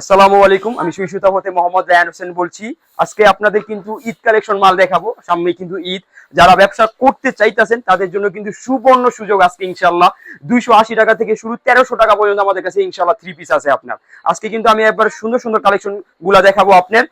আসসালামু আলাইকুম, আমি সুইসুতা মোহাম্মদ রায়ান হোসেন বলছি। আজকে আপনাদের কিন্তু ঈদ কালেকশন মাল দেখাবো। সামনে কিন্তু ঈদ। যারা ব্যবসা করতে চাইতেছেন, তাদের জন্য কিন্তু সুবর্ণ সুযোগ আজকে ইনশাল্লাহ দুইশো আশি টাকা থেকে শুরু তেরোশো টাকা পর্যন্ত আমাদের কাছে ইনশাল্লাহ থ্রি পিস আছে আপনার। আজকে কিন্তু আমি একবার সুন্দর সুন্দর কালেকশনগুলা দেখাবো আপনার।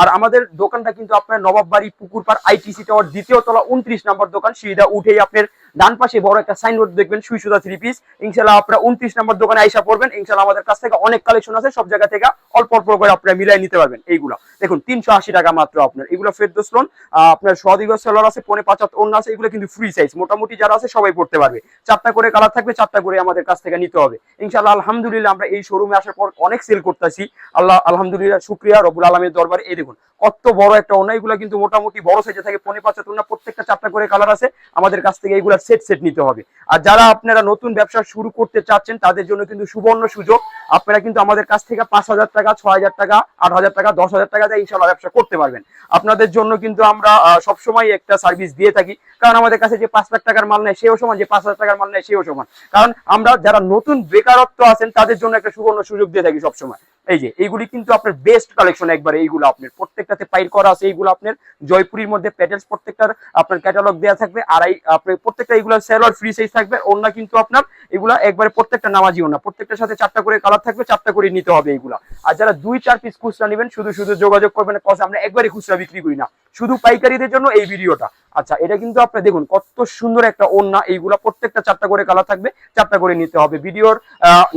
আর আমাদের দোকানটা কিন্তু আপনার নবাববাড়ি পুকুর পার আইটিসি টাওয়ার দ্বিতীয় তলা, উনত্রিশ নম্বর দোকান। সিঁড়িটা উঠেই আপনার ডান পাশে বড় একটা সাইনবোর্ড দেখবেন সুইসুদা থ্রি পিস ইনশাল্লাহ আপনারা উনত্রিশ নম্বর দোকানে আইসা পড়বেন। ইনশাল্লাহ আমাদের কাছ থেকে অনেক কালেকশন আছে সব জায়গা থেকে। অল্প অল্প করে আপনারা মিলাই নিতে পারবেন এইগুলো। দেখুন, তিনশো আশি টাকা মাত্র আপনার। এগুলো ফেরদোস লোন আপনার সদিগ সেলার আছে, পনে পাঁচাত অন্য আছে, এগুলো কিন্তু ফ্রি সাইজ মোটামুটি যারা আছে, সবাই পড়তে পারবে। চারটা করে কালার থাকবে, চারটা করে আমাদের কাছ থেকে নিতে হবে। ইনশাল্লাহ আলহামদুলিল্লাহ, আমরা এই শোরুমে আসার পর অনেক সেল করতেছি। আল্লাহ, আলহামদুলিল্লাহ, শুক্রিয়া রবুল আলমের দরবারে। এই দেখুন, কত বড় একটা ওনা এগুলো কিন্তু মোটামুটি বড় সাইজে থাকে, পনে পাঁচাত ওনা প্রত্যেকটা চারটা করে কালার আছে। আমাদের কাছ থেকে এইগুলা সেট সেট নিতে হবে। আর যারা আপনারা নতুন ব্যবসা শুরু করতে চাচ্ছেন, তাদের জন্য কিন্তু সুবর্ণ সুযোগ। আপনারা কিন্তু আমাদের কাছ থেকে পাঁচ হাজার ছয় হাজার টাকা, আট হাজার টাকা, দশ হাজার টাকা দিয়ে ইনশাল্লাহ ব্যবসা করতে পারবেন। আপনাদের জন্য কিন্তু আমরা সবসময় একটা সার্ভিস দিয়ে থাকি। কারণ আমাদের কাছে যে পাঁচ লাখ টাকার মাল নেয় সেও সমান, যে পাঁচ হাজার টাকার মাল নেয় সেও সমান। কারণ আমরা যারা নতুন বেকারত্ব আছেন, তাদের জন্য একটা সুবর্ণ সুযোগ দিয়ে থাকি সবসময়। এই যে, এইগুলি কিন্তু আপনার বেস্ট কালেকশন একবার, এইগুলো আপনার। প্রত্যেকটাতে পাইল করা আছে এইগুলো আপনার। জয়পুরীর মধ্যে প্যাটেলস প্রত্যেকটার আপনার ক্যাটালগ দেওয়া থাকবে আর এই আপনার প্রত্যেকটা এইগুলো সেলর ফ্রি সাইজ থাকবে ওনা কিন্তু আপনার, এগুলা একবারে প্রত্যেকটা নামাজি ওনা প্রত্যেকটার সাথে চারটা করে কালার থাকবে, চারটা করে নিতে হবে এইগুলা। আর যারা দুই, চার পিস খুচরা নেবেন, শুধু শুধু যোগাযোগ করবেন কজ আমরা একবারই খুচরা বিক্রি করি না। শুধু পাইকারিদের জন্য এই ভিডিওটা। আচ্ছা এটা কিন্তু আপনি দেখুন, কত সুন্দর একটা ওন্না এইগুলা প্রত্যেকটা চারটা করে কালার থাকবে, চারটা করে নিতে হবে। ভিডিওর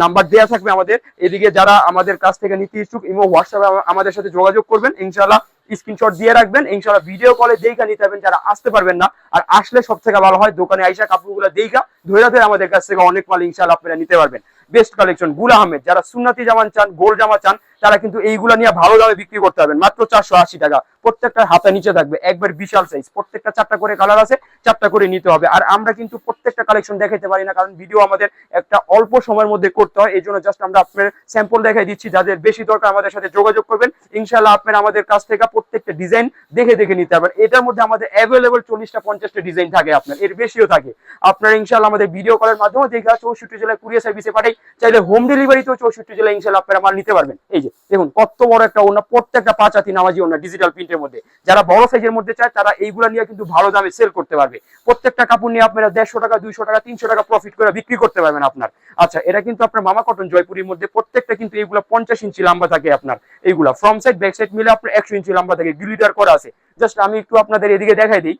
নাম্বার দেওয়া থাকবে আমাদের। এদিকে যারা আমাদের কাছ থেকে নিতে ইচ্ছুক, ইমো, হোয়াটসঅ্যাপে আমাদের সাথে যোগাযোগ করবেন ইনশাল্লাহ স্ক্রিনশট দিয়ে রাখবেন। ইনশাল্লাহ ভিডিও কলে দেখা নিতে পারবেন, যারা আসতে পারবেন না। আর আসলে সব থেকে ভালো হয়, দোকানে আইসা কাপড়গুলো দেখা ধরে ধরে আমাদের কাছ থেকে অনেক মাল ইনশাল্লাহ আপনারা নিতে পারবেন। বেস্ট কালেকশন গুল আহমেদ। যারা সুন্নাতি জামান চান, গোল জামা চান, তারা কিন্তু এইগুলা নিয়ে ভালো দামে বিক্রি করতে পারবেন। মাত্র চারশো আশি টাকা। প্রত্যেকটা হাতে নিচে থাকবে, একবার বিশাল সাইজ প্রত্যেকটা চারটা করে কালার আছে, চারটা করে নিতে হবে। আর আমরা কিন্তু প্রত্যেকটা কালেকশন দেখাতে পারি না, কারণ ভিডিও আমাদের একটা অল্প সময়ের মধ্যে করতে হয়। এই জন্য জাস্ট আমরা আপনার স্যাম্পল দেখাই দিচ্ছি। যাদের বেশি দরকার, আমাদের সাথে যোগাযোগ করবেন। ইনশাল্লাহ আপনার আমাদের কাছ থেকে প্রত্যেকটা ডিজাইন দেখে দেখে নিতে পারবেন। এটার মধ্যে আমাদের অ্যাভেলেবল চল্লিশটা, পঞ্চাশটা ডিজাইন থাকে আপনার। এর বেশিও থাকে। আপনার ইনশাল্লাহ আমাদের ভিডিও কলের মাধ্যমে দেখে চৌষট্টি জেলায় কুরিয়ার সার্ভিসে পাঠাই। চাইলে হোম ডেলিভারিতেও চৌষট্টি জেলায় ইনশাল্লাহ আপনারা মাল নিতে পারবেন। এই যে, দেখুন, কত বড় একটা ওনা প্রত্যেকটা পাঁচ হাতি নামাজি ওনা ডিজিটাল প্রিন্টের মধ্যে। যারা বড় সাইজের মধ্যে চায়, তারা এইগুলা নিয়ে কিন্তু ভালো দামে সেল করতে পারবে। প্রত্যেকটা কাপড় নিয়ে আপনারা দেড়শো টাকা, দুইশো টাকা, তিনশো টাকা প্রফিট করে বিক্রি করতে পারবেন আপনার। আচ্ছা এটা কিন্তু আপনার মামা কটন জয়পুরের মধ্যে প্রত্যেকটা কিন্তু এইগুলা পঞ্চাশ ইঞ্চি লম্বা থাকে আপনার। এইগুলা ফ্রন্ট সাইড ব্যাক সাইড মিলে আপনার একশো ইঞ্চি লম্বা থাকে গিলিটার করা আছে। জাস্ট আমি একটু আপনাদের এদিকে দেখাই দিই।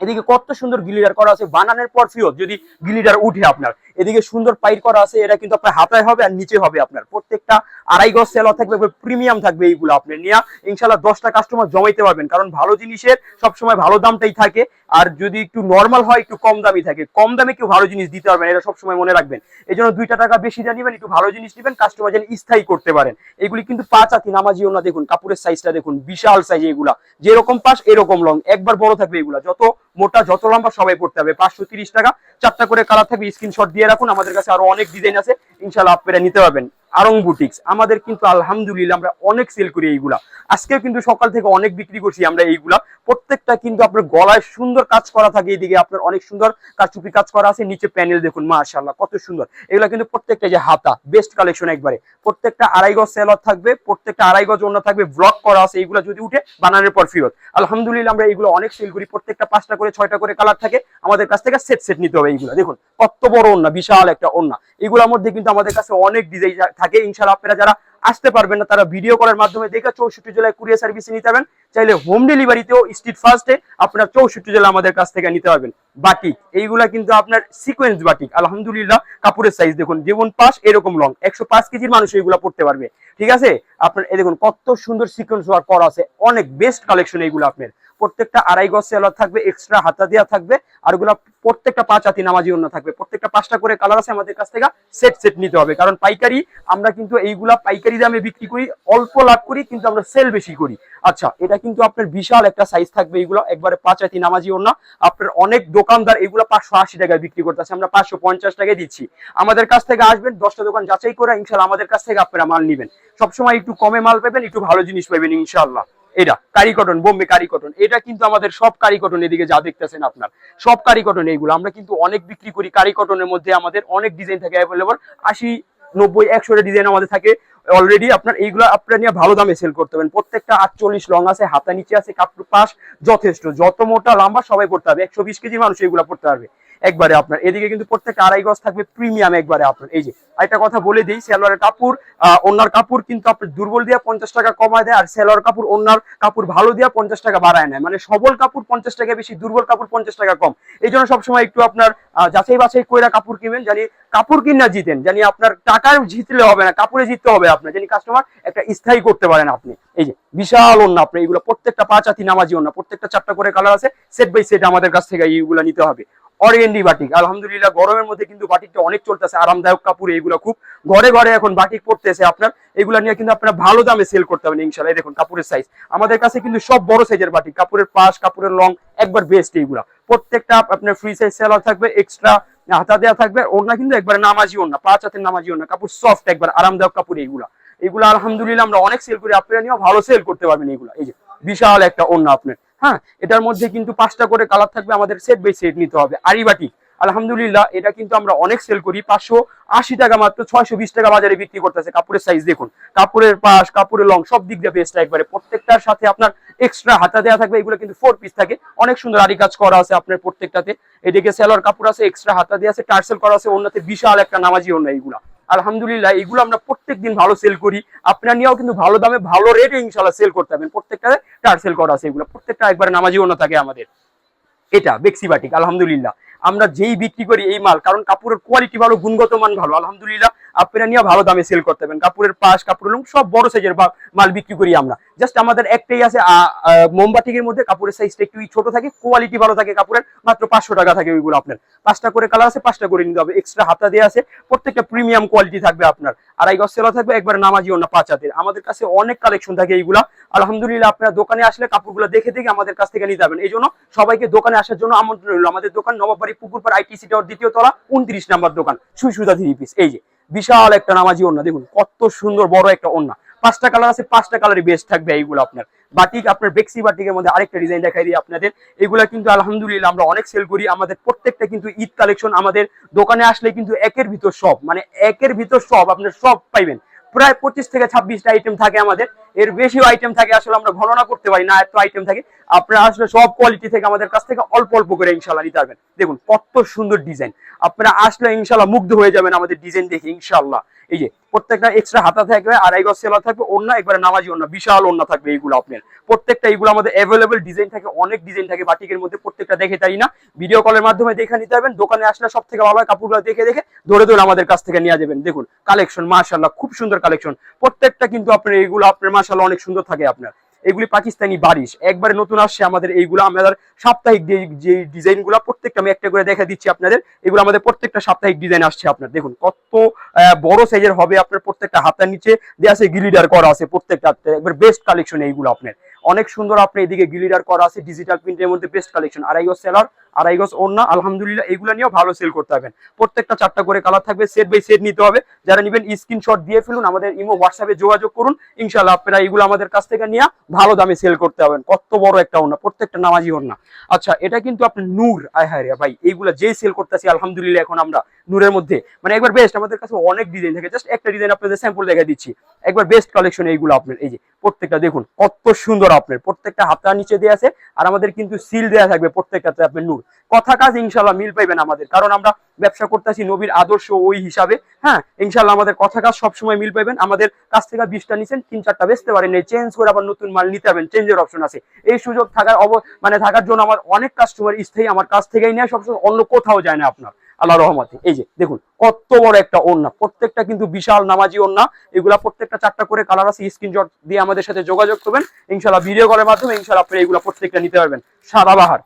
এদিকে কত সুন্দর গিলিডার করা আছে, বানানোর পর ফিরত যদি গিলিডার উঠে আপনার। এদিকে সুন্দর পাইর করা আছে, এটা কিন্তু আপনার হাতায় হবে আর নিচে হবে আপনার। প্রত্যেকটা আড়াই গজ সেল থাকবে প্রিমিয়াম থাকবে এইগুলো আপনি নিয়ে ইনশাল্লাহ দশটা কাস্টমার জমাইতে পারবেন, কারণ ভালো জিনিসের সবসময় ভালো দামটাই থাকে। আর যদি একটু নর্মাল হয়, একটু কম দামি থাকে। কম দামে কেউ ভালো জিনিস দিতে পারবেন এটা সবসময় মনে রাখবেন। এই জন্য দুইটা টাকা বেশি দিয়ে নিবেন, একটু ভালো জিনিস নিবেন কাস্টমার যেন স্থায়ী করতে পারেন। এগুলি কিন্তু পাঁচ হাতি নামাজিও না দেখুন, কাপড়ের সাইজটা দেখুন, বিশাল সাইজ এগুলা। যেরকম পাশ এরকম লং একবার বড় থাকবে এগুলা। যত মোটা যত লম্বা সবাই পড়তে হবে। পাঁচশো টাকা। চারটা করে কালার থাকবে স্ক্রিনশট দিয়ে রাখুন। আমাদের কাছে আরও অনেক ডিজাইন আছে। ইনশাল্লাহ আপনারা নিতে পারবেন। আরং বুটিক্স আমাদের কিন্তু আলহামদুলিল্লাহ আমরা অনেক সেল করি এইগুলা। আজকেও কিন্তু সকাল থেকে অনেক বিক্রি করছি আমরা এইগুলা। প্রত্যেকটা কিন্তু আপনার গলায় সুন্দর কাজ করা থাকে এইদিকে। আপনার অনেক সুন্দর কাজচুপি কাজ করা আছে। নিচে প্যানেল দেখুন, মাশাআল্লাহ, কত সুন্দর। এগুলা কিন্তু প্রত্যেকটা যে হাতা বেস্ট কালেকশন একবারে। প্রত্যেকটা আড়াই গজ সেলর থাকবে, প্রত্যেকটা আড়াই গজ অন্য থাকবে। ব্লক করা আছে, এইগুলা যদি উঠে, বানানোর পর ফিরত। আলহামদুলিল্লাহ আমরা এইগুলো অনেক সেল করি। প্রত্যেকটা পাঁচটা করে, ছয়টা করে কালার থাকে। আমাদের কাছ থেকে সেট সেট নিতে হবে এইগুলা। দেখুন, কত বড় ওন্না বিশাল একটা ওন্না এগুলোর মধ্যে কিন্তু আমাদের কাছে অনেক ডিজাইন থাকে ইনশাল্লাহ আপনারা যারা আসতে পারবেন না, তারা ভিডিও কলের মাধ্যমে দেখে চৌষট্টি জেলায় কুরিয়ার সার্ভিসে নিতে পারবেন। চাইলে হোম ডেলিভারিতেও স্ট্রিট ফার্স্টে আপনার চৌষট্টি জেলা আমাদের কাছ থেকে নিতে পারবেন। বাটিক, এইগুলা কিন্তু আপনার সিকোয়েন্স বাটিক। আলহামদুলিল্লাহ, কাপড়ের সাইজ দেখুন, যেমন পাশ, এরকম লং একশো পাঁচ কেজির মানুষ এইগুলা পড়তে পারবে। ঠিক আছে? আপনার, এই দেখুন, কত সুন্দর সিকোয়েন্স ওয়ার্ক করা আছে। অনেক বেস্ট কালেকশন এইগুলো আপনার। প্রত্যেকটা আড়াই গজ সেলার থাকবে এক্সট্রা হাতা দেওয়া থাকবে, আর ওগুলো প্রত্যেকটা পাঁচ হাতি নামাজি অন্য থাকবে। প্রত্যেকটা পাঁচটা করে কালার আছে আমাদের কাছ থেকে সেট সেট নিতে হবে। কারণ পাইকারি আমরা কিন্তু এইগুলা পাইকারি দামে বিক্রি করি, অল্প লাভ করি, কিন্তু আমরা সেল বেশি করি। আচ্ছা এটা কিন্তু আপনার বিশাল একটা সাইজ থাকবে এইগুলো, একবারে পাঁচ হাতি নামাজি অন্য। আপনার অনেক দোকানদার এগুলো পাঁচশো আশি টাকায় বিক্রি করতেছে, আমরা পাঁচশো পঞ্চাশ টাকায় দিচ্ছি। আমাদের কাছ থেকে আসবেন, দশটা দোকান যাচাই করে ইনশাল্লাহ আমাদের কাছ থেকে আপনারা মাল নিবেন। সবসময় একটু কমে মাল পাবেন, একটু ভালো জিনিস পাবেন ইনশাল্লাহ। এটা, কারি কটন বোম্বে কারি কটন এটা কিন্তু আমাদের সব কারি কটন এদিকে যা দেখতেছেন আপনার। সব কারি কটন এইগুলো, আমরা কিন্তু অনেক বিক্রি করি কারি কটনের মধ্যে, আমাদের অনেক ডিজাইন থাকে অ্যাভেলেবল আশি, নব্বই একশোটা ডিজাইন আমাদের থাকে। অলরেডি আপনার এইগুলো আপনার নিয়ে ভালো দামে সেল করতে পারবেন। প্রত্যেকটা আটচল্লিশ লং আছে, হাতা নিচে আছে, কাপড় পাশ যথেষ্ট। যত মোটা, লম্বা সবাই পড়তে হবে। একশো বিশ কেজি মানুষ এগুলো পড়তে পারবে। একবারে আপনার। এদিকে কিন্তু প্রত্যেকটা আড়াই গজ থাকবে প্রিমিয়াম একবারে আপনার। এই যে একটা কথা বলে দিই সেলোয়ারের কাপড় ওনার কাপড় কিন্তু আপনার দুর্বল দিয়ে পঞ্চাশ টাকা কমায় দেয়, আর সেলোয়ার কাপড়, ওনার কাপড় ভালো দিয়ে পঞ্চাশ টাকা বাড়ায় নেয়। মানে সবল কাপড় পঞ্চাশ টাকা বেশি, দুর্বল কাপড় পঞ্চাশ টাকা কম। এই জন্য সবসময় একটু আপনার যাচাই বাছাই কইরা কাপড় কিনবেন জানি কাপড় কিনা জিতেন, জানি আপনার টাকায় জিতলে হবে না, কাপড়ে জিততে হবে আপনার, জানি কাস্টমার একটা স্থায়ী করতে পারেন আপনি। এই যে, বিশাল অন্য আপনি এইগুলো প্রত্যেকটা পাঁচ হাতি নামাজি অন্য প্রত্যেকটা চারটা করে কালার আছে সেট বাই সেট আমাদের কাছ থেকে এইগুলো নিতে হবে। অরেন্ডি বাটিক। আলহামদুলিল্লাহ, গরমের মধ্যে কিন্তু বাটিকটা অনেক চলতেছে। আরামদায়ক কাপড় এইগুলো খুব ঘরে ঘরে এখন বাটিক পড়তেছে আপনার। এগুলো নিয়ে কিন্তু আপনারা ভালো দামে সেল করতে পারেন ইনশাল্লাহ দেখুন কাপড়ের সাইজ আমাদের কাছে কিন্তু সব বড় সাইজের বাটিক। কাপড়ের পাশ, কাপড়ের লং একবার বেস্ট এইগুলা। প্রত্যেকটা আপনার ফ্রি সাইজ সেলার থাকবে এক্সট্রা হাতা দেওয়া থাকবে। ওড়না কিন্তু একবার নামাজি ওড়না পাঁচ হাতের নামাজি ওড়না কাপড় সফট একবার, আরামদায়ক কাপড় এইগুলা। এগুলো আলহামদুলিল্লাহ আমরা অনেক সেল করি, আপনারা নিয়েও ভালো সেল করতে পারবেন এগুলো এই যে বিশাল একটা ওড়না আপনার। হ্যাঁ এটার মধ্যে কিন্তু পাঁচটা করে কালার থাকবে, আমাদের সেট বাই সেট নিতে হবে। আরিবাটি, আলহামদুলিল্লাহ, এটা কিন্তু আমরা অনেক সেল করি, পাঁচশো আশি টাকা মাত্র, ছয়শো বিশ টাকা বাজারে বিক্রি করতেছে, কাপড়ের সাইজ দেখুন। কাপড়ের পাশ, কাপড়ের লং সব দিক দিয়ে বেস্ট একবারে। প্রত্যেকটার সাথে আপনার এক্সট্রা হাতা দেওয়া থাকবে, এগুলো কিন্তু ফোর পিস থাকে। অনেক সুন্দর আরি কাজ করা আছে আপনার প্রত্যেকটাতে। এদিকে সেলর কাপড় আছে এক্সট্রা হাতা দেওয়া আছে, টার্সেল করা আছে, অন্যতে বিশাল একটা নামাজি অন্য এইগুলা। আলহামদুলিল্লাহ, এগুলো আমরা প্রত্যেক দিন ভালো সেল করি। আপনার নিয়েও কিন্তু ভালো দামে ভালো রেটে ইনশাল্লাহ সেল করতে পারবেন। প্রত্যেকটা টার সেল করা আছে এগুলো। প্রত্যেকটা একবার নামাজিও না থাকে আমাদের। এটা, বেক্সি বাটিক আলহামদুলিল্লাহ। আমরা যেই বিক্রি করি এই মাল, কারণ কাপড়ের কোয়ালিটি ভালো, গুণগত মান ভালো, আলহামদুলিল্লাহ আপনারা নিয়ে ভালো দামে সেল করতে পারবেন কাপড়ের পাশ, কাপড়ের লুম সব বড় সাইজের মাল বিক্রি করি আমরা। জাস্ট আমাদের একটাই আছে মোমবাটিকের মধ্যে কাপড়ের সাইজটা একটু ছোট থাকে কোয়ালিটি ভালো থাকে কাপড়ের, মাত্র পাঁচশো টাকা থাকে ওইগুলো আপনার। পাঁচটা করে কালার আছে, পাঁচটা করে নিতে হবে। এক্সট্রা হাতা দেওয়া আছে, প্রত্যেকটা প্রিমিয়াম কোয়ালিটি থাকবে আপনার। আড়াই গজ সেলা থাকবে, একবার নামাজি অন্য পাঁচ হাতের। আমাদের কাছে অনেক কালেকশন থাকে এইগুলা। আলহামদুলিল্লাহ আপনারা দোকানে আসলে কাপড়গুলো দেখে দেখে আমাদের কাছ থেকে নিতে যাবেন এই জন্য সবাইকে দোকানে আসার জন্য আমন্ত্রণ রইল। আমাদের দোকান নবাবাড়ি পুকুরপাড় আইটিসি টাওয়ার দ্বিতীয় তলা, উনত্রিশ নাম্বার দোকান, সুই থ্রি পিস এই যে, বিশাল একটা নামাজি ওন্না দেখুন, কত সুন্দর বড় একটা ওন্না পাঁচটা কালার আছে, পাঁচটা কালারই বেস্ট থাকবে এইগুলো আপনার। বাটিক, আপনার বেক্সি বাটিকের মধ্যে আরেকটা ডিজাইন দেখাই দিই আপনাদের। এগুলা কিন্তু আলহামদুলিল্লাহ আমরা অনেক সেল করি, আমাদের প্রত্যেকটা কিন্তু ঈদ কালেকশন আমাদের দোকানে আসলে কিন্তু একের ভিতর সব মানে একের ভিতর সব, আপনার সব পাইবেন। প্রায় পঁচিশ থেকে ছাব্বিশটা আইটেম থাকে আমাদের। এর বেশিও আইটেম থাকে, আসলে আমরা গণনা করতে পারি না, এত আইটেম থাকে। আপনারা আসলে সব কোয়ালিটি থেকে আমাদের কাছ থেকে অল্প অল্প করে ইনশাল্লাহ নিতে পারবেন। দেখুন, কত সুন্দর ডিজাইন আপনারা আসলে ইনশাল্লাহ মুগ্ধ হয়ে যাবেন আমাদের ডিজাইন দেখে ইনশাল্লাহ এই যে, প্রত্যেকটা এক্সট্রা হাতা থাকবে, আড়াই গজ সেলা থাকবে অন্য একবারে নামাজি অন্য বিশাল অন্য থাকবে এইগুলো আপনার। প্রত্যেকটা এইগুলো আমাদের অ্যাভেলেবল ডিজাইন থাকে, অনেক ডিজাইন থাকে, বাটিকের মধ্যে প্রত্যেকটা দেখে তাই না? ভিডিও কলের মাধ্যমে দেখে নিতে পারবেন, দোকানে আসলে সব থেকে ভালো কাপড়গুলো দেখে দেখে ধরে ধরে আমাদের কাছ থেকে নিয়ে যাবেন। দেখুন কালেকশন মাশাল্লাহ খুব সুন্দর কালেকশন প্রত্যেকটা কিন্তু আপনার এইগুলো আপনার মাশাল্লাহ অনেক সুন্দর থাকে আপনার। এগুলি পাকিস্তানি বারিশ। একবারে নতুন আসছে আমাদের এইগুলো, আমাদের সাপ্তাহিক যে যে ডিজাইনগুলো প্রত্যেকটা আমি একটা করে দেখা দিচ্ছি আপনাদের। এগুলো আমাদের প্রত্যেকটা সাপ্তাহিক ডিজাইন আসছে আপনার। দেখুন, কত বড় সাইজের হবে আপনার প্রত্যেকটা হাতার নিচে। দেওয়া আছে গিলিডার করা আছে প্রত্যেকটা, একবার বেস্ট কালেকশন এইগুলো আপনার। অনেক সুন্দর আপনি এদিকে গিলিডার করা আছে ডিজিটাল প্রিন্টের মধ্যে বেস্ট কালেকশন আড়াই গজ সেলার আড়াই গজ ওন্না আলহামদুলিল্লাহ এগুলো নিয়েও ভালো সেল করতে পারবেন। প্রত্যেকটা চারটা করে কালার থাকবে সেট বাই সেট নিতে হবে। যারা নেবেন স্ক্রিনশট দিয়ে ফেলুন, আমাদের ইমো হোয়াটসঅ্যাপে যোগাযোগ করুন। ইনশাল্লাহ আপনারা এগুলো আমাদের কাছ থেকে নিয়ে ভালো দামে সেল করতে পারবেন। কত বড় একটা ওন্না প্রত্যেকটা নামাজি ওন্না আচ্ছা এটা কিন্তু আপনি নূর। আয় হায় ভাই, এইগুলা যেই সেল করতেছি, আলহামদুলিল্লাহ এখন আমরা নূরের মধ্যে। মানে একবার বেস্ট আমাদের কাছে অনেক ডিজাইন থাকে। জাস্ট একটা ডিজাইন আপনাদের স্যাম্পল দেখা দিচ্ছি। একবার বেস্ট কালেকশন এইগুলো আপনার, এই যে, প্রত্যেকটা দেখুন, কত সুন্দর আপনার। প্রত্যেকটা হাতা নিচে দেওয়া আছে, আর আমাদের কিন্তু সিল দেওয়া থাকবে প্রত্যেকটাতে আপনার নূর। কথা কাজ ইনশাল্লাহ মিল পাইবেন আমাদের। কারণ আমরা ব্যবসা করতেছি নবীর আদর্শ ওই হিসাবে। হ্যাঁ ইনশাল্লাহ আমাদের কথা কাজ সবসময় মিল পাইবেন। আমাদের কাছ থেকে বিশটা নিছেন, তিন চারটা বেচতে পারেন এই চেঞ্জ করে আবার নতুন মাল নিতে পারবেন, চেঞ্জের অপশন আছে। এই সুযোগ থাকার অব মানে থাকার জন্য আমার অনেক কাস্টমার স্থায়ী আমার কাছ থেকেই নেয়, সবসময় অন্য কোথাও যায় না আপনার। আল্লাহ রহমতে। এই যে, দেখুন, কত বড় একটা ওন্না প্রত্যেকটা কিন্তু বিশাল নামাজি ওন্না এগুলা প্রত্যেকটা চারটা করে কালার আছে স্ক্রিনশট দিয়ে আমাদের সাথে যোগাযোগ করবেন। ইনশাল্লাহ ভিডিও কলের মাধ্যমে ইনশাল্লাহ আপনি এগুলা প্রত্যেকটা নিতে পারবেন। সাদাবাহার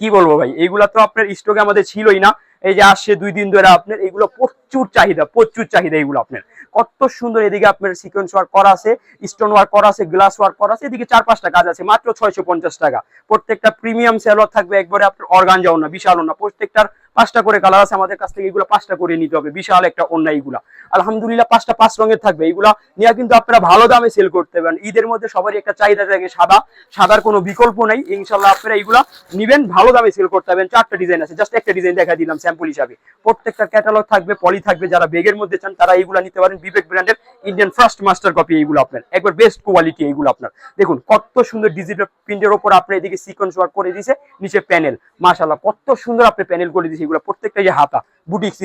কি বলব ভাই? এইগুলা তো আপনার স্টকে আমাদের ছিলই না। এই যে আসছে দুই দিন ধরে আপনার, এগুলো প্রচুর চাহিদা প্রচুর চাহিদা এগুলো আপনার। কত সুন্দর এদিকে আপনার সিকোয়েন্স ওয়ার্ক করা আছে স্টোন ওয়ার্ক করা আছে গ্লাস ওয়ার্ক করা আছে, এদিকে চার পাঁচটা কাজ আছে, মাত্র ছয়শো পঞ্চাশ টাকা। প্রত্যেকটা প্রিমিয়াম সেলর থাকবে, একবারে আপনার অর্গান যাও না বিশাল না প্রত্যেকটার পাঁচটা করে কালার আছে, আমাদের কাছ থেকে এগুলো পাঁচটা করে নিতে হবে। বিশাল একটা অন্য এইগুলা আলহামদুলিল্লাহ, পাঁচটা পাঁচ রঙের থাকবে। এইগুলা নিয়ে কিন্তু আপনারা ভালো দামে সেল করতে পারেন। ঈদের মধ্যে সবারই একটা চাহিদা থাকে সাদা। সাদার কোনো বিকল্প নাই। ইনশাল্লাহ আপনারা এইগুলা নিবেন, ভালো দামে সেল করতে পারবেন। চারটা ডিজাইন আছে। জাস্ট একটা ডিজাইন দেখা দিলাম স্যাম্পল হিসাবে। প্রত্যেকটা ক্যাটালগ থাকবে পলি থাকবে। যারা বেগের মধ্যে চান, তারা এইগুলা নিতে পারেন। বিবেক ব্র্যান্ডের ইন্ডিয়ান ফার্স্ট মাস্টার কপি এইগুলো আপনার। একবার বেস্ট কোয়ালিটি এইগুলো আপনার। দেখুন, কত সুন্দর ডিজিটাল প্রিন্টের ওপর আপনার এদিকে সিকোয়েন্স ওয়ার্ক করে দিয়েছে নিচে প্যানেল মাশাল্লাহ কত সুন্দর আপনি প্যানেল করে দিয়েছে এগুলো, প্রত্যেকটা যে হাতা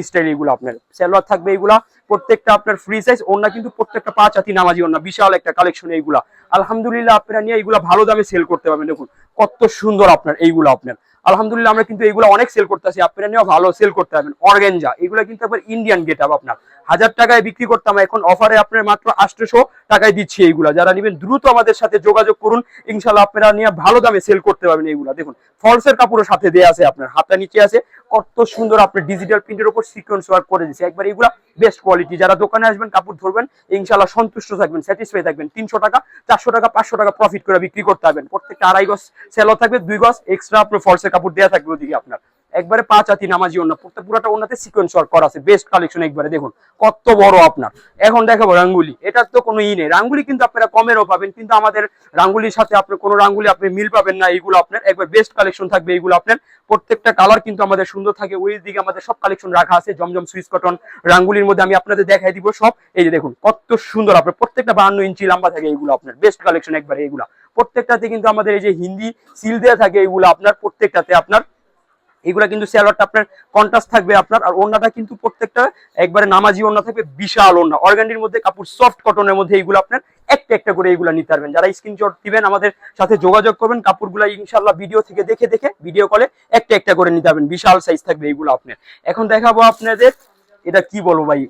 স্টাইল এগুলো আপনার। স্যালোয়ার থাকবে প্রত্যেকটা আপনার ফ্রি সাইজ ওনা কিন্তু প্রত্যেকটা পাঁচ হাতি নামাজি ওনা বিশাল একটা কালেকশন এইগুলা আলহামদুলিল্লাহ আপনারা নিয়ে এইগুলা ভালো দামে সেল করতে পারবেন। দেখুন, কত সুন্দর আপনার এইগুলো আপনার। আলহামদুলিল্লাহ আমরা কিন্তু এগুলো অনেক সেল করতে করতেছি আপনারা নিয়ে ভালো সেল করতে পারবেন। অর্গেঞ্জা, এগুলো কিন্তু আপনার ইন্ডিয়ান গেট আপ আপনার। হাজার টাকায় বিক্রি করতাম। এখন অফারে আপনার মাত্র আটশোশো টাকায় দিচ্ছি এইগুলা। যারা নেবেন, দ্রুত আমাদের সাথে যোগাযোগ করুন। ইনশাল্লাহ আপনারা নিয়ে ভালো দামে সেল করতে পারবেন এইগুলা। দেখুন ফলসের কাপড়ের সাথে দেয়া আছে আপনার। হাতটা নিচে আছে। কত সুন্দর আপনি ডিজিটাল প্রিন্টের উপর সিকোয়েন্স ওয়ার্ক করে দিচ্ছে একবার এইগুলা বেস্ট কোয়ালিটি যারা দোকানে আসবেন, কাপড় ধরবেন ইনশাল্লাহ সন্তুষ্ট থাকবেন স্যাটিসফাই থাকবেন। তিনশো টাকা, চারশো টাকা, পাঁচশো টাকা প্রফিট করে বিক্রি করতে পারবেন। প্রত্যেকটা আড়াই গজ সেলও থাকবে, দুই গজ এক্সট্রা আপনার ফলসের কাপড় দেওয়া থাকবে ওদিকে আপনার। একবারে পাঁচ হাতি নামাজি প্রত্যেক পুরাটা ওনাতে সিকোয়েন্স ওয়ার্ক করা আছে বেস্ট কালেকশন একবারে, দেখুন, কত বড় আপনার। এখন দেখাবো রাঙ্গুলি, এটার তো কোনো ই নেই। রাঙ্গুলি কিন্তু আপনারা কমেরও পাবেন, কিন্তু আমাদের রাঙ্গুলির সাথে আপনার কোনো রাঙ্গুলি আপনি মিল পাবেন না, এইগুলো আপনার, একবার বেস্ট কালেকশন থাকবে এইগুলো আপনার। প্রত্যেকটা কালার কিন্তু আমাদের সুন্দর থাকে, ওই দিকে আমাদের সব কালেকশন রাখা আছে, জমজম সুইস কটন রাঙ্গুলির মধ্যে আমি আপনাদের দেখাই দিব সব। এই যে দেখুন, কত সুন্দর আপনার, প্রত্যেকটা বাহান্ন ইঞ্চি লম্বা থাকে এইগুলো আপনার বেস্ট কালেকশন একবারে এইগুলো। প্রত্যেকটাতে কিন্তু আমাদের এই যে হিন্দি সিল দেওয়া থাকে এইগুলো আপনার, প্রত্যেকটাতে আপনার এগুলা কিন্তু স্যালোয়ারটা আপনার কন্ট্রাস্ট থাকবে আপনার, আর ওড়নাটা কিন্তু প্রত্যেকটা একবারে নামাজি ওড়না থাকবে, বিশাল ওড়না। অর্গানির মধ্যে কাপড় সফট কটনের মধ্যে এইগুলো আপনার একটা একটা করে এইগুলা নিতে পারবেন। যারা স্ক্রিনশট দিবেন, আমাদের সাথে যোগাযোগ করবেন, কাপড়গুলো ইনশাল্লাহ ভিডিও থেকে দেখে দেখে ভিডিও কলে একটা একটা করে নিতে পারবেন। বিশাল সাইজ থাকবে এইগুলো আপনার। এখন দেখাবো আপনাদের, এটা কি বলব ভাই?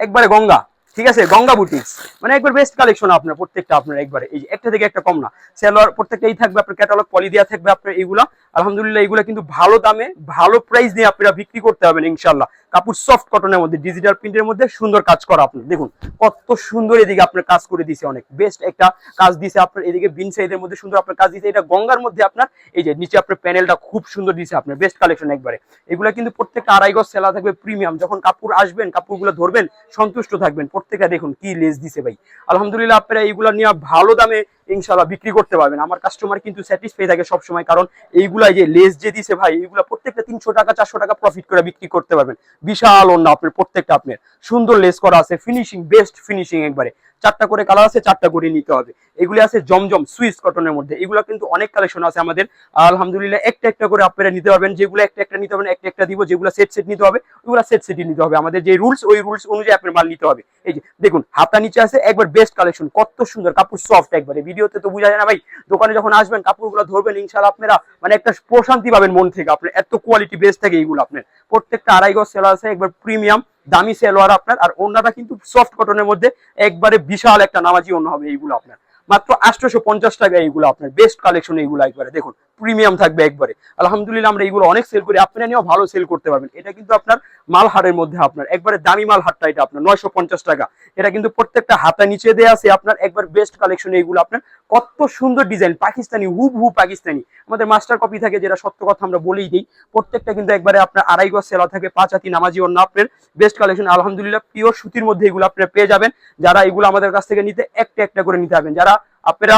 একবারে গঙ্গা, ঠিক আছে? গঙ্গা বুটিক্স মানে একবার বেস্ট কালেকশন আপনার, প্রত্যেকটা আপনার একবারে। এই একটা থেকে একটা কম না। সেলোয়ার প্রত্যেকটাই থাকবে, আপনার ক্যাটালগ পলি দেওয়া থাকবে আপনার এইগুলা আলহামদুলিল্লাহ, এগুলো কিন্তু ভালো দামে, ভালো প্রাইস দিয়ে আপনারা বিক্রি করতে পারবেন ইনশাল্লাহ কাপড় সফট কটনের মধ্যে ডিজিটাল প্রিন্টের মধ্যে সুন্দর কাজ করা আপনার দেখুন, কত সুন্দর এদিকে আপনার কাজ করে দিছে অনেক। বেস্ট একটা কাজ দিছে আপনার এদিকে বিন সাইডের মধ্যে সুন্দর আপনার কাজ দিছে। এটা গঙ্গার মধ্যে আপনার, এই যে নিচে আপনার প্যানেলটা খুব সুন্দর দিছে আপনার বেস্ট কালেকশন একবারে। এগুলো কিন্তু প্রত্যেকটা আড়াই গজ সেলা থাকবে প্রিমিয়াম যখন কাপড় আসবেন, কাপড়গুলো ধরবেন, সন্তুষ্ট থাকবেন। প্রত্যেকটা দেখুন কি লেস দিছে ভাই। আলহামদুলিল্লাহ, আপনারা এইগুলো নিয়ে ভালো দামে ইনশাল্লাহ বিক্রি করতে পারবেন। আমার কাস্টমার কিন্তু স্যাটিসফাই থাকে সবসময়, কারণ এইগুলাই যে লেস যে দিছে ভাই, এইগুলা প্রত্যেকটা তিনশো টাকা, চারশো টাকা প্রফিট করে বিক্রি করতে পারবেন। বিশাল অন্য আপনার, প্রত্যেকটা আপনার। সুন্দর লেস করা আছে ফিনিশিং বেস্ট ফিনিশিং একবারে। চারটা করে কালার আছে, চারটা করে নিতে হবে। এগুলি আছে জমজম সুইস কটনের মধ্যে। এগুলো কিন্তু অনেক কালেকশন আছে আমাদের। আলহামদুলিল্লাহ, একটা একটা করে আপনারা নিতে পারবেন। যেগুলো একটা একটা নিতে পারবেন, একটা একটা দিব, যেগুলো সেট সেট নিতে হবে, ওগুলো সেট সেটই নিতে হবে। আমাদের যে রুলস ওই রুলস অনুযায়ী আপনার মাল নিতে হবে। এই যে, দেখুন হাতটা নিচে আছে, একবার বেস্ট কালেকশন কত সুন্দর, কাপড় সফট একবারে। ভিডিওতে তো বোঝা যায় না ভাই, দোকানে যখন আসবেন, কাপড়গুলো ধরবেন ইনশাল্লাহ আপনারা মানে একটা প্রশান্তি পাবেন মন থেকে। আপনার এত কোয়ালিটি বেস্ট থাকে এইগুলো আপনার। প্রত্যেকটা আড়াই গজ সেলা আছে, একবার প্রিমিয়াম দামি সেলোয়ার আপনার। আর ওনাটা কিন্তু সফট কটনের মধ্যে একবারে বিশাল একটা নামাজি অন্য হবে এইগুলো আপনার। মাত্র আটশোশো পঞ্চাশ টাকা এইগুলো আপনার বেস্ট কালেকশন এইগুলো একবারে। দেখুন প্রিমিয়াম থাকবে একবারে। আলহামদুলিল্লাহ আমরা এইগুলো অনেক সেল করি। আপনারা নিয়েও ভালো সেল করতে পারবেন। এটা কিন্তু আপনার মালহারের মধ্যে আপনার। একবারে দামি মাল হাটটা এটা আপনার, নয়শো পঞ্চাশ টাকা। এটা কিন্তু প্রত্যেকটা হাতা নিচে দেওয়া আছে আপনার, একবার বেস্ট কালেকশন এইগুলো আপনার। কত সুন্দর ডিজাইন পাকিস্তানি হুব হু পাকিস্তানি। আমাদের মাস্টার কপি থাকে যেটা সত্য কথা আমরা বলেই দিই। প্রত্যেকটা কিন্তু একবারে আপনার আড়াই গজ সেলা থাকে, পাঁচ হাতি নামাজি অন্য আপনার। বেস্ট কালেকশন আলহামদুলিল্লাহ পিওর সুতির মধ্যে এগুলো আপনার পেয়ে যাবেন। যারা এগুলো আমাদের কাছ থেকে নিতে, একটা একটা করে নিতে পারবেন যারা আপনারা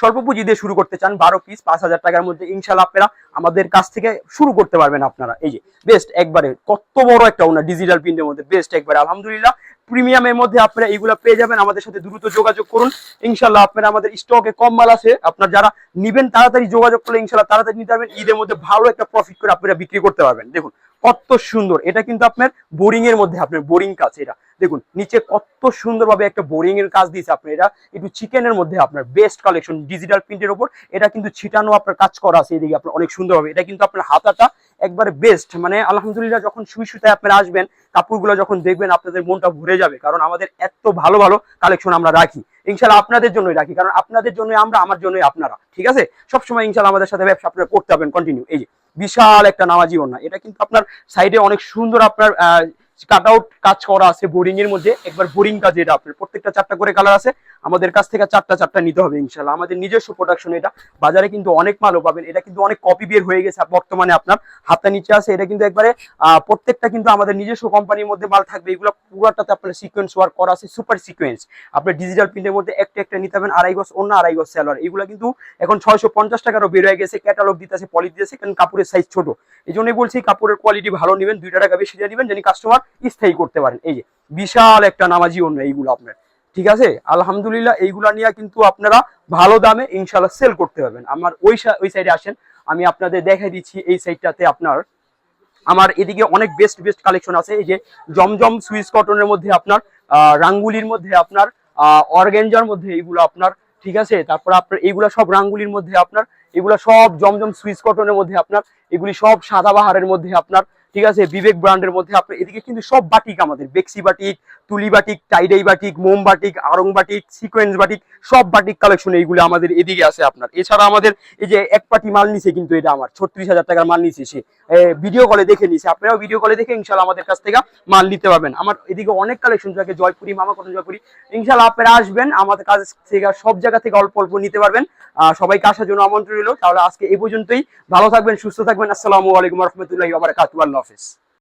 স্বল্প পুঁজি দিয়ে শুরু করতে চান, বারো পিস পাঁচ হাজার টাকার মধ্যে ইনশাল্লাহ আপনারা আমাদের কাছ থেকে শুরু করতে পারবেন আপনারা। এই যে বেস্ট একবারে, কত বড় একটা ওনার ডিজিটাল প্রিন্টের মধ্যে বেস্ট একবারে, আলহামদুলিল্লাহ। প্রিমিয়ামের মধ্যে আপনারা এইগুলো পেয়ে যাবেন, আমাদের সাথে দ্রুত যোগাযোগ করুন। ইনশাল্লাহ আপনারা আমাদের স্টকে কম মাল আছে, আপনার যারা নিবেন, তাড়াতাড়ি যোগাযোগ করলে ইনশাল্লাহ তাড়াতাড়ি নিতে পারবেন। ঈদের মধ্যে ভালো একটা প্রফিট করে আপনারা বিক্রি করতে পারবেন। দেখুন কত সুন্দর। এটা কিন্তু আপনার বোরিং এর মধ্যে, আপনার বোরিং কাজ এটা। দেখুন, নিচে কত সুন্দরভাবে একটা বোরিং এর কাজ দিয়েছে আপনার এটা। একটু চিকেনের মধ্যে আপনার বেস্ট কালেকশন ডিজিটাল প্রিন্টের উপর এটা কিন্তু ছিটানো আপনার কাজ করা আছে এদিকে আপনার অনেক সুন্দরভাবে। এটা কিন্তু আপনার হাতাটা একবারে বেস্ট মানে আলহামদুলিল্লাহ যখন সুই সুতায় আপনারা আসবেন, কাপড়গুলো যখন দেখবেন আপনাদের মনটা ভরে যাবে। কারণ আমাদের এত ভালো ভালো কালেকশন আমরা রাখি। ইনশাল্লাহ আপনাদের জন্যই রাখি। কারণ আপনাদের জন্যই আমরা, আমার জন্যই আপনারা। ঠিক আছে? সবসময় ইনশাল্লাহ আমাদের সাথে ব্যবসা আপনারা করতে হবেন কন্টিনিউ এই যে বিশাল একটা নামাজি বন্যা এটা কিন্তু আপনার সাইডে অনেক সুন্দর আপনার কাট আউট কাজ করা আছে বোরিং এর মধ্যে। একবার বোরিং কাজ এটা আপনার। প্রত্যেকটা চারটা করে কালার আছে। আমাদের কাছ থেকে চারটা চারটা নিতে হবে ইনশাল্লাহ আমাদের নিজস্ব প্রোডাকশন এটা। বাজারে কিন্তু অনেক মালও পাবেন। এটা কিন্তু অনেক কপি বের হয়ে গেছে বর্তমানে আপনার। হাতটা নিচে আছে। এটা কিন্তু একবারে প্রত্যেকটা কিন্তু আমাদের নিজস্ব কোম্পানির মধ্যে মাল থাকবে। এগুলো পুরোটাতে আপনার সিকোয়েন্স ওয়ার্ক করা আছে সুপার সিকোয়েন্স আপনার ডিজিটাল প্রিন্টের মধ্যে একটা একটা নিতে হবেন আড়াই গজ অন্য আড়াই গজ স্যালোয়ার এগুলো কিন্তু এখন ছয়শো পঞ্চাশ টাকারও বের হয়ে গেছে। ক্যাটালগ দিতেছে পলি দিতেছে কারণ কাপড়ের সাইজ ছোট। এই জন্যই বলছি, কাপড়ের কোয়ালিটি ভালো নেবেন। দুইটা টাকা বেশি দিয়ে নেবেন যেন কাস্টমার স্থায়ী করতে পারেন। এই যে, বিশাল একটা নামাজি অন্য এইগুলো আপনার। ঠিক আছে? আলহামদুলিল্লাহ এইগুলা নিয়ে কিন্তু আপনারা ভালো দামে ইনশাল্লাহ সেল করতে পারবেন। আমার ওই ওই সাইডে আসেন, আমি আপনাদের দেখাই দিচ্ছি এই সাইডটাতে আপনার। আমার এদিকে অনেক বেস্ট বেস্ট কালেকশন আছে। এই যে, জমজম সুইস কটনের মধ্যে আপনার রাঙ্গুলির মধ্যে আপনার অর্গেঞ্জার মধ্যে এইগুলো আপনার, ঠিক আছে? তারপর আপনার এইগুলা সব রাঙ্গুলির মধ্যে আপনার এগুলা সব জমজম সুইস কটনের মধ্যে আপনার, এগুলি সব সাদাবাহারের মধ্যে আপনার ঠিক আছে? বিবেক ব্র্যান্ডের মধ্যে আপনার এদিকে কিন্তু সব বাটিক আমাদের, বেক্সি বাটিক, তুলি বাটিক, টাইডাই বাটিক, মোম batik, Aarong batik, sequence batik, সব বাটিক কালেকশন এইগুলো আমাদের এদিকে আছে আপনার। এছাড়া আমাদের এই যে এক পাটি মাল নিছে কিন্তু এটা আমার, ছত্রিশ হাজার টাকার মাল নিছে সে। ভিডিও কলে দেখে নিছে, আপনারাও ভিডিও কলে দেখে ইনশাল্লাহ আমাদের কাছ থেকে মাল নিতে পারবেন। আমার এদিকে অনেক কালেকশন থাকে, জয়পুরি, মামা কটন জয়পুরি। ইনশাল্লাহ আপনারা আসবেন, আমাদের কাছ থেকে, সব জায়গা থেকে অল্প অল্প নিতে পারবেন। সবাইকে আসার জন্য আমন্ত্রণ রইল। তাহলে আজকে এই পর্যন্তই। ভালো থাকবেন, সুস্থ থাকবেন। আসসালামু আলাইকুম রহমতুল্লাহি আল্লাহ office.